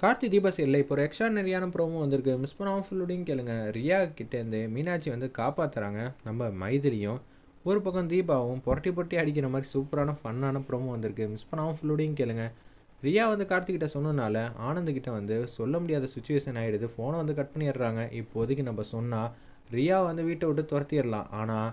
கார்த்தி தீபஸ் இல்லை இப்போ ஒரு எக்ஸ்ட்ரானரியான ப்ரோமோ வந்திருக்கு. மிஸ் பண்ணாமல் ஃபுல்லுடையும் கேளுங்க. ரியா கிட்டேருந்து மீனாட்சி வந்து காப்பாற்றுறாங்க நம்ம மைதிலியும் ஒரு பக்கம் தீபாவும் புரட்டி புரட்டி அடிக்கிற மாதிரி சூப்பரான ஃபன்னான ப்ரோமோ வந்திருக்கு. மிஸ் பண்ணாமல் ஃபுல்லுடையும் கேளுங்க. ரியா வந்து கார்த்திகிட்ட சொன்னனால ஆனந்த்கிட்ட வந்து சொல்ல முடியாத சுச்சுவேஷன் ஆகிடுது ஃபோனை வந்து கட் பண்ணிடுறாங்க. இப்போதைக்கு நம்ம சொன்னால் ரியா வந்து வீட்டை விட்டு துரத்திடலாம். ஆனால்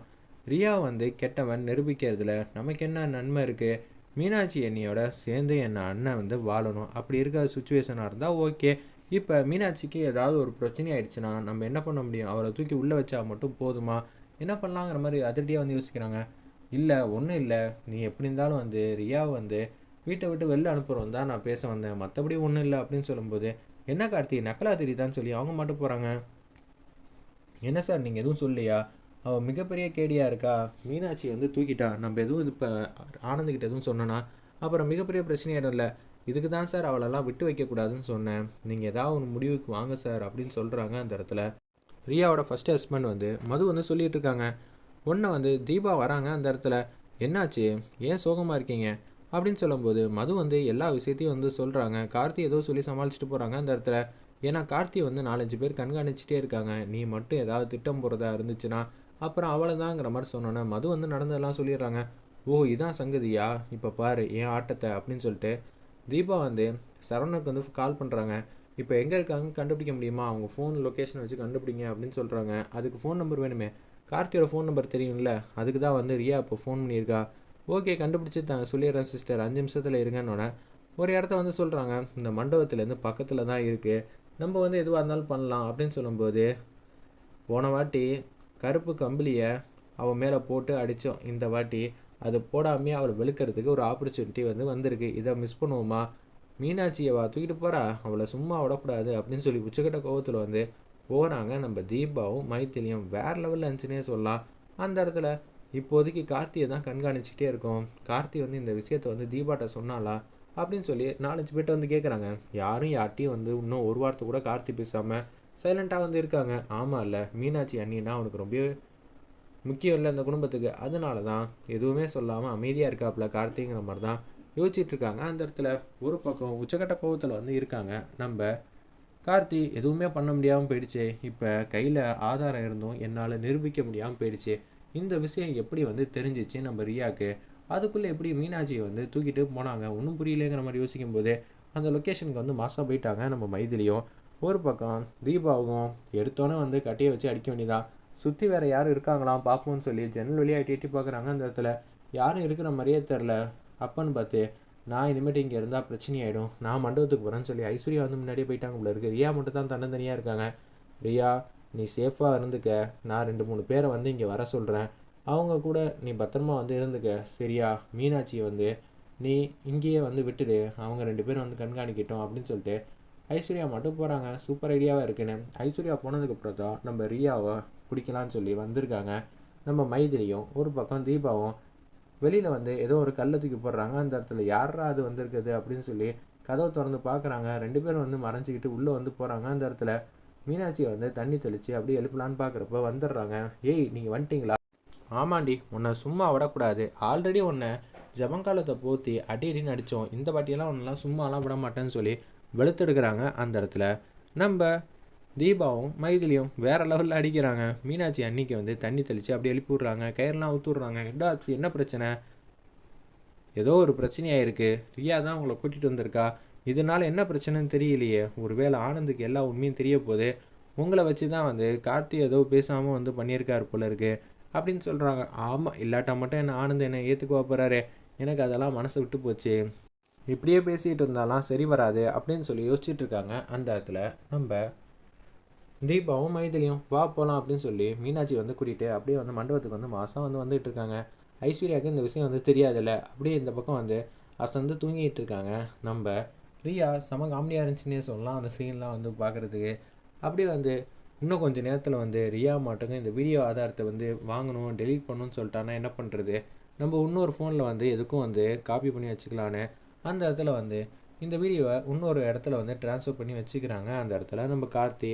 ரியா வந்து கெட்டவன் நிரூபிக்கிறதுல நமக்கு என்ன நன்மை இருக்குது மீனாட்சி என்னையோட சேர்ந்து என் அண்ணன் வந்து வாழணும். அப்படி இருக்கிற சுச்சுவேஷனாக இருந்தால் ஓகே இப்போ மீனாட்சிக்கு ஏதாவது ஒரு பிரச்சனை ஆயிடுச்சுன்னா நம்ம என்ன பண்ண முடியும்? அவரை தூக்கி உள்ளே வச்சா மட்டும் போதுமா? என்ன பண்ணலாங்கிற மாதிரி அதிரடியாக வந்து யோசிக்கிறாங்க. இல்லை ஒன்றும் இல்லை. நீ எப்படி இருந்தாலும் வந்து ரியாவை வந்து வீட்டை விட்டு வெளில அனுப்புகிறோம் தான் நான் பேச வந்தேன். மற்றபடி ஒன்றும் இல்லை அப்படின்னு சொல்லும்போது என்ன கார்த்தி? நக்கலா தெரியுதான்னு சொல்லி அவங்க மட்டும் போகிறாங்க என்ன சார் நீங்கள் எதுவும் சொல்லியா அவள் மிகப்பெரிய கேடியாக இருக்கா? மீனாட்சி வந்து தூக்கிட்டா. நம்ம எதுவும் இது இப்போ ஆனந்துக்கிட்ட எதுவும் சொன்னோன்னா அப்புறம் மிகப்பெரிய பிரச்சனையாயிடும் இல்லை இதுக்கு தான் சார் அவளெல்லாம் விட்டு வைக்கக்கூடாதுன்னு சொன்னேன். நீங்கள் ஏதாவது ஒரு முடிவுக்கு வாங்க சார் அப்படின்னு சொல்கிறாங்க அந்த இடத்துல. ரியாவோட ஃபஸ்ட் ஹஸ்பண்ட் வந்து மது வந்து சொல்லிட்டு இருக்காங்க. ஒன்றை வந்து தீபா வராங்க அந்த இடத்துல. என்னாச்சு? ஏன் சோகமாக இருக்கீங்க? அப்படின்னு சொல்லும்போது மது வந்து எல்லா விஷயத்தையும் வந்து சொல்கிறாங்க கார்த்தி ஏதோ சொல்லி சமாளிச்சுட்டு போகிறாங்க அந்த இடத்துல. ஏன்னா கார்த்தி வந்து நாலஞ்சு பேர் கண்காணிச்சிட்டே இருக்காங்க. நீ மட்டும் ஏதாவது திட்டம் போகிறதா இருந்துச்சுன்னா அப்புறம் அவ்வளோதாங்கிற மாதிரி சொன்னோன்னே மது வந்து நடந்ததெல்லாம் சொல்லிடுறாங்க. ஓ இதான் சங்கதியா? இப்போ பாரு என் ஆட்டத்தை அப்படின்னு சொல்லிட்டு தீபா வந்து சரவணுக்கு வந்து கால் பண்ணுறாங்க இப்போ எங்கே இருக்காங்க கண்டுபிடிக்க முடியுமா? அவங்க ஃபோன் லொக்கேஷன் வச்சு கண்டுபிடிங்க அப்படின்னு சொல்கிறாங்க அதுக்கு ஃபோன் நம்பர் வேணுமே. கார்த்தியோட ஃபோன் நம்பர் தெரியும்ல? அதுக்கு தான் வந்து ரியா இப்போ ஃபோன் பண்ணியிருக்கா. ஓகே கண்டுபிடிச்சி தான் சொல்லிடுறேன் சிஸ்டர் அஞ்சு நிமிஷத்தில் இருங்கன்னொன்னே ஒரு இடத்த வந்து சொல்கிறாங்க இந்த மண்டபத்துலேருந்து பக்கத்தில் தான் இருக்குது நம்ம வந்து எதுவாக இருந்தாலும் பண்ணலாம் அப்படின்னு சொல்லும்போது போன வாட்டி கருப்பு கம்பளியை அவன் மேலே போட்டு அடித்தோம் இந்த வாட்டி அது போடாமே அவளை வெளுக்கிறதுக்கு ஒரு ஆப்பர்ச்சுனிட்டி வந்து வந்திருக்கு. இதை மிஸ் பண்ணுவோமா? மீனாட்சியவா தூக்கிட்டு போகிறா அவளை சும்மா விடக்கூடாது அப்படின்னு சொல்லி உச்சக்கட்ட கோவத்தில் வந்து போகிறாங்க நம்ம தீபாவும் மைத்திலியும். வேறு லெவலில் இருந்துச்சுன்னே சொல்லலாம். அந்த இடத்துல இப்போதைக்கு கார்த்தியை தான் கண்காணிச்சிட்டே இருக்கோம். கார்த்தி வந்து இந்த விஷயத்த வந்து தீபாட்ட சொன்னாலா அப்படின்னு சொல்லி நாலஞ்சு பேர்ட்ட வந்து கேட்குறாங்க யாரும் யார்ட்டையும் வந்து இன்னும் ஒரு வாரத்தை கூட கார்த்தி பேசாமல் சைலண்ட்டாக வந்து இருக்காங்க. ஆமாம் இல்லை மீனாட்சி அண்ணின்னா அவனுக்கு ரொம்ப முக்கியம் இல்லை அந்த குடும்பத்துக்கு. அதனால தான் எதுவுமே சொல்லாமல் அமைதியாக இருக்காப்புல கார்த்திங்கிற மாதிரி தான் யோசிச்சுட்டு இருக்காங்க அந்த இடத்துல ஒரு பக்கம் உச்சக்கட்ட கோவத்தில் வந்து இருக்காங்க. நம்ம கார்த்தி எதுவுமே பண்ண முடியாமல் போயிடுச்சு. இப்போ கையில் ஆதாரம் இருந்தும் என்னால் நிரூபிக்க முடியாமல் போயிடுச்சு. இந்த விஷயம் எப்படி வந்து தெரிஞ்சிச்சு நம்ம ரியாக்கு? அதுக்குள்ளே எப்படி மீனாட்சியை வந்து தூக்கிட்டு போனாங்க? ஒன்றும் புரியலைங்கிற மாதிரி யோசிக்கும் போது அந்த லொக்கேஷனுக்கு வந்து மாதம் போயிட்டாங்க நம்ம மைதிலியும். ஒரு பக்கம் தீபாவும் எடுத்தோன்னே வந்து கட்டியை வச்சு அடிக்க வேண்டியதா? சுற்றி வேறு யாரும் இருக்காங்களாம் பார்ப்போம்னு சொல்லி ஜன்னல் வழியாக எட்டி எட்டி பார்க்குறாங்க அந்த இடத்துல. யாரும் இருக்கிற மாதிரியே தெரில அப்பன்னு பார்த்து நான் இனிமேட்டு இங்கே இருந்தால் பிரச்சனையாயிடும். நான் மண்டபத்துக்கு போகிறேன்னு சொல்லி ஐஸ்வர்யா வந்து முன்னாடியே போயிட்டாங்க போல இருக்கு. ரியா மட்டும் தான் தன்னந்தனியாக இருக்காங்க. ரியா நீ சேஃபாக இருந்துக்க. நான் ரெண்டு மூணு பேரை வந்து இங்கே வர சொல்கிறேன் அவங்க கூட நீ பத்திரமா வந்து இருந்துக்க. சரியா? மீனாட்சியை வந்து நீ இங்கேயே வந்து விட்டுடு. அவங்க ரெண்டு பேரும் வந்து கண்காணிக்கட்டும் அப்படின்னு சொல்லிட்டு ஐஸ்வர்யா மட்டும் போகிறாங்க சூப்பர் ஐடியாவாக இருக்குன்னு. ஐஸ்வர்யா போனதுக்கப்புறம் தான் நம்ம ரியாவை பிடிக்கலான்னு சொல்லி வந்திருக்காங்க. நம்ம மைதிலியும் ஒரு பக்கம் தீபாவும் வெளியில் வந்து ஏதோ ஒரு கல்லை தூக்கி போடுறாங்க. அந்த இடத்துல யாரா அது வந்திருக்குது அப்படின்னு சொல்லி கதவை திறந்து பார்க்குறாங்க. ரெண்டு பேரும் வந்து மறைஞ்சிக்கிட்டு உள்ளே வந்து போகிறாங்க அந்த இடத்துல மீனாட்சியை வந்து தண்ணி தெளித்து அப்படியே எழுப்பலான்னு பார்க்குறப்ப வந்துடுறாங்க. ஏய் நீங்கள் வந்துட்டிங்களா? ஆமாண்டி உன்னை சும்மா விடக்கூடாது. ஆல்ரெடி உன்னை ஜபங்காலத்தை போற்றி அடி அடின்னு நடித்தோம் இந்த பாட்டியெல்லாம் உன்னெல்லாம் சும்மாலாம் விட மாட்டேன்னு சொல்லி வெளுத்தெடுக்கிறாங்க அந்த இடத்துல. நம்ம தீபாவும் மைதிலியும் வேறு லெவலில் அடிக்கிறாங்க. மீனாட்சி அன்னைக்கு வந்து தண்ணி தெளித்து அப்படியே எழுப்பி விட்றாங்க கயிறுலாம் ஊற்றுறாங்க என்னாச்சு என்ன பிரச்சனை? ஏதோ ஒரு பிரச்சனையாக இருக்குது ரியா தான் உங்களை கூட்டிகிட்டு வந்திருக்கா. இதனால என்ன பிரச்சனைன்னு தெரியலையே. ஒருவேளை ஆனந்துக்கு எல்லா உண்மையும் தெரிய போகுது. உங்களை வச்சு தான் வந்து கார்த்தி ஏதோ பேசாமல் வந்து பண்ணியிருக்காரு போல இருக்குது அப்படின்னு சொல்கிறாங்க ஆமாம் இல்லாட்டா மட்டும் என்ன ஆனந்த் என்னை ஏற்றுக்குவா போகிறாரு எனக்கு அதெல்லாம் மனசை விட்டு போச்சு. இப்படியே பேசிகிட்டு இருந்தாலாம் சரி வராது அப்படின்னு சொல்லி யோசிச்சுட்டு இருக்காங்க. அந்த இடத்துல நம்ம தீபாவும் மைதிலியும் வா போகலாம் அப்படின்னு சொல்லி மீனாட்சி வந்து கூட்டிகிட்டு அப்படியே வந்து மண்டபத்துக்கு வந்து மாதம் வந்து வந்துட்டு இருக்காங்க. ஐஸ்வர்யாவுக்கு இந்த விஷயம் வந்து தெரியாதுல்ல. அப்படியே இந்த பக்கம் வந்து அசந்து தூங்கிட்டு இருக்காங்க. நம்ம ரியா செம காமெடியாக இருந்துச்சுன்னே சொல்லலாம். அந்த சீன்லாம் வந்து பார்க்குறதுக்கு அப்படியே வந்து இன்னும் கொஞ்சம் நேரத்தில் வந்து ரியா மாட்டுங்க இந்த வீடியோ ஆதாரத்தை வந்து வாங்கணும் டெலீட் பண்ணணும்னு சொல்லிட்டானா என்ன பண்ணுறது நம்ம இன்னொரு ஃபோனில் வந்து எதுக்கும் வந்து காப்பி பண்ணி வச்சுக்கலான்னு அந்த இடத்துல வந்து இந்த வீடியோவை இன்னொரு இடத்துல வந்து ட்ரான்ஸ்ஃபர் பண்ணி வச்சுக்கிறாங்க. அந்த இடத்துல நம்ம கார்த்தி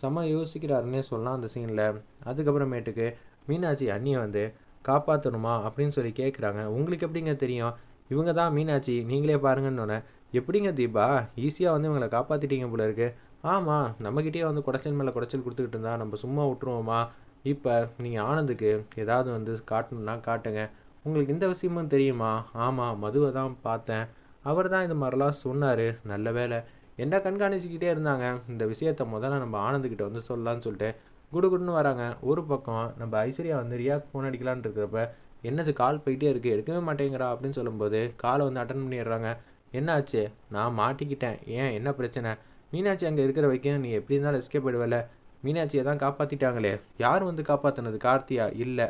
செம்ம யோசிக்கிறாருன்னே சொல்லலாம் அந்த சீனில் அதுக்கப்புறமேட்டுக்கு மீனாட்சி அண்ணியை வந்து காப்பாற்றணுமா அப்படின்னு சொல்லி கேட்குறாங்க உங்களுக்கு எப்படிங்க தெரியும்? இவங்க தான் மீனாட்சி நீங்களே பாருங்கன்னொன்னே. எப்படிங்க தீபா? ஈஸியாக வந்து இவங்களை காப்பாற்றிட்டீங்க போல இருக்கு. ஆமாம் நம்மக்கிட்டே வந்து குடைச்சல் மேலே குடைச்சல் கொடுத்துக்கிட்டு இருந்தா நம்ம சும்மா விட்டுருவோமா? இப்போ நீங்கள் ஆனந்துக்கு ஏதாவது வந்து காட்டணும்னா காட்டுங்க. உங்களுக்கு இந்த விஷயமும் தெரியுமா? ஆமாம் மதுவை தான் பார்த்தேன். அவர் தான் இது மாதிரிலாம் சொன்னார். நல்ல வேலை என்ன கண்காணிச்சிக்கிட்டே இருந்தாங்க. இந்த விஷயத்த முதல்ல நம்ம ஆனந்துக்கிட்ட வந்து சொல்லலாம்னு சொல்லிட்டு குடுகுடுன்னு வராங்க. ஒரு பக்கம் நம்ம ஐஸ்வர்யா வந்து ரியாக் ஃபோன் அடிக்கலான்னு இருக்கிறப்ப என்னது கால் போயிட்டே இருக்குது எடுக்கவே மாட்டேங்கிறா. அப்படின்னு சொல்லும்போது காலை வந்து அட்டன் பண்ணிடுறாங்க. என்னாச்சு? நான் மாட்டிக்கிட்டேன். ஏன்? என்ன பிரச்சனை? மீனாட்சி அங்கே இருக்கிற வரைக்கும் நீ எப்படி இருந்தாலும் எஸ்கேப் ஆயிடுவல மீனாட்சியை தான் காப்பாற்றிட்டாங்களே யார் வந்து காப்பாற்றினது கார்த்தியா? இல்லை.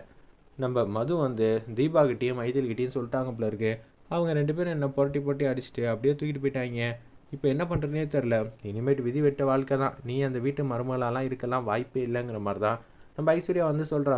நம்ம மது வந்து தீபாகிட்டேயும் மைதில்கிட்டேயும் சொல்லிட்டாங்க போல இருக்குது அவங்க ரெண்டு பேரும் என்ன புரட்டி புரட்டி அடிச்சுட்டு அப்படியே தூக்கிட்டு போயிட்டாங்க. இப்போ என்ன பண்ணுறதுனே தெரில இனிமேட்டு விதி வெட்ட வாழ்க்கை தான். நீ அந்த வீட்டு மருமகளெல்லாம் இருக்கலாம் வாய்ப்பே இல்லைங்கிற மாதிரி தான் நம்ம ஐஸ்வர்யா வந்து சொல்கிறாங்க